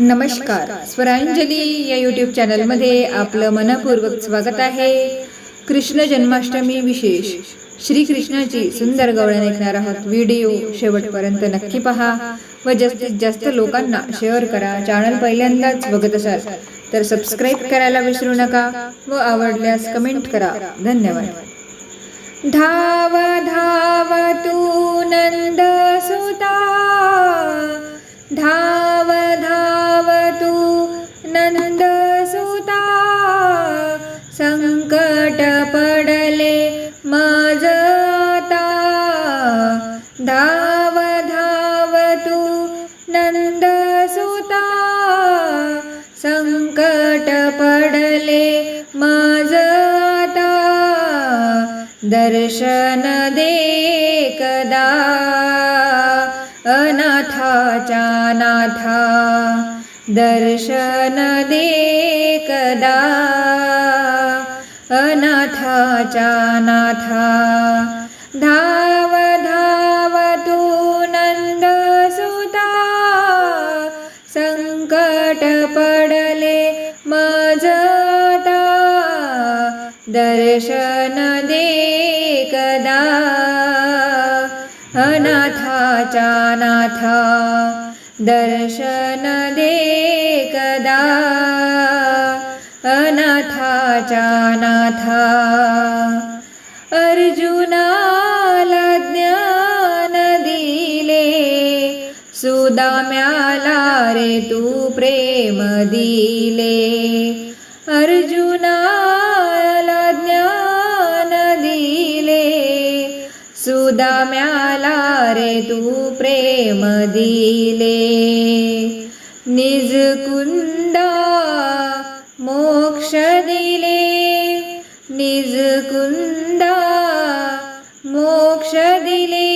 नमस्कार. स्वरांजली या यूट्यूब चॅनलमध्ये आपलं मनपूर्वक स्वागत आहे. कृष्ण जन्माष्टमी विशेष. श्रीकृष्णाची सुंदर गवळण ऐकणार आहोत. व्हिडिओ शेवटपर्यंत नक्की पहा. व जास्तीत जास्त लोकांना शेअर करा. चॅनल पहिल्यांदाच बघत असाल तर सबस्क्राईब करायला विसरू नका व आवडल्यास कमेंट करा. धन्यवाद. धाव धाव तू नंद सुता धाव पडले माझता दर्शन दे कदा. अनाथाच्या नाथा दर्शन दे कदा. अनाथाच्या नाथा धा दर्शन दे कदा। अनाथाचा नाथा दर्शन दे कदा। अनाथाचा नाथा अर्जुनाला ज्ञान दिले। सुदाम्याला रे तू प्रेम दिले। अर्जुन सुदाम्याला रे तू प्रेम दिले. निजकुंड मोक्ष दिले. निजकुंड मोक्ष दिले.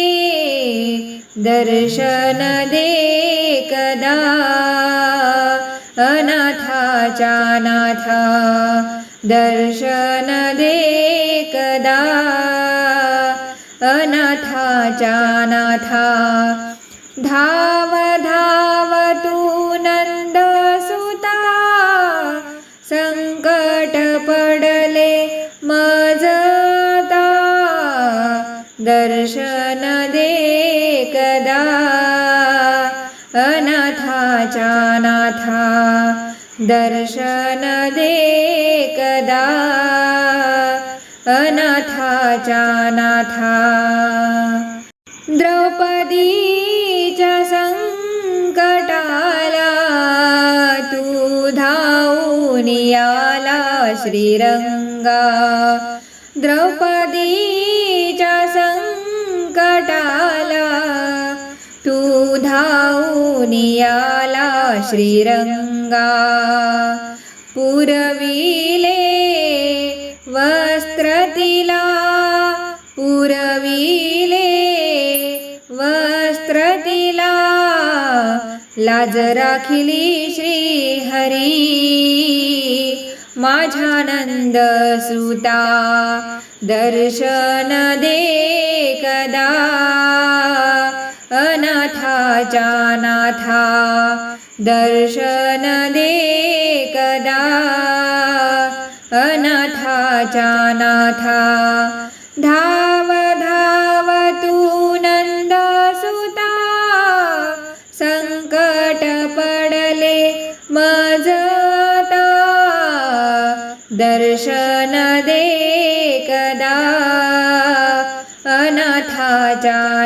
दर्शन दे कदा. अनाथाच्या नाथा दर्शन अनाथाच्या धाव धाव तू नंद सुता संकट पडले मजता दर्शन दे कदा अनाथाच्या नाथा दर्शन दे कदा अनाथाच्या नाथा श्रीरंगा द्रौपदीच्या संकटाला तू धावून आला श्रीरंगा पुरविले वस्त्र तिला पुरविले वस्त्र तिला लाज राखिली श्री हरी सुता दर्शन दे कदा अनाथाच्या नाथा दर्शन दे कदा अनाथाच्या नाथा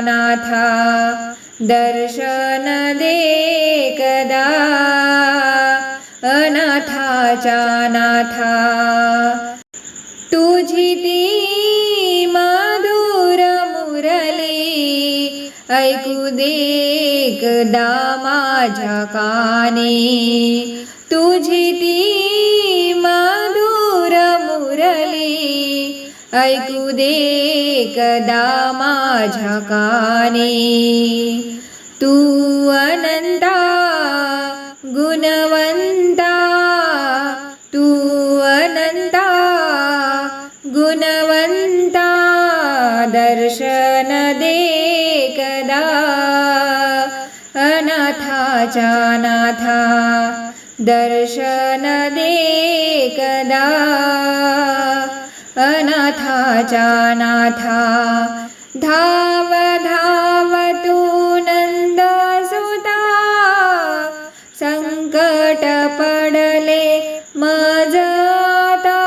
नाथा दर्शन दे कदा अनाथाच्या नाथा। तुझी ती माधुर मुरली ऐकू दे कदा माझ्या काने। तुझी ती ऐकू दे कदा माझ्या काने. तू अनंता गुणवंता तू अनंता गुणवंता दर्शन दे कदा अनाथाच्या नाथा दर्शन दे कदा अनाथाच्या नाथा. धाव धाव तू नंद सुता संकट पडले मजता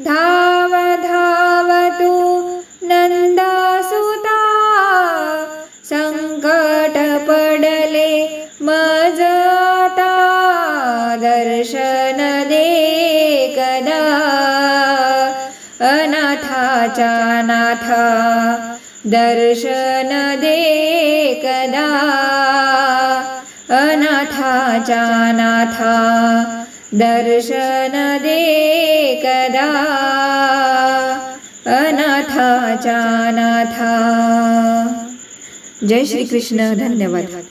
धाव धाव तू नंदा सुता संकट पडले मजता दर्शन दे कदा. नाथाचा नाथा दर्शन दे कदा। अनाथाचा नाथा दर्शन दे कदा। अनाथाचा नाथा जय श्री कृष्ण धन्यवाद।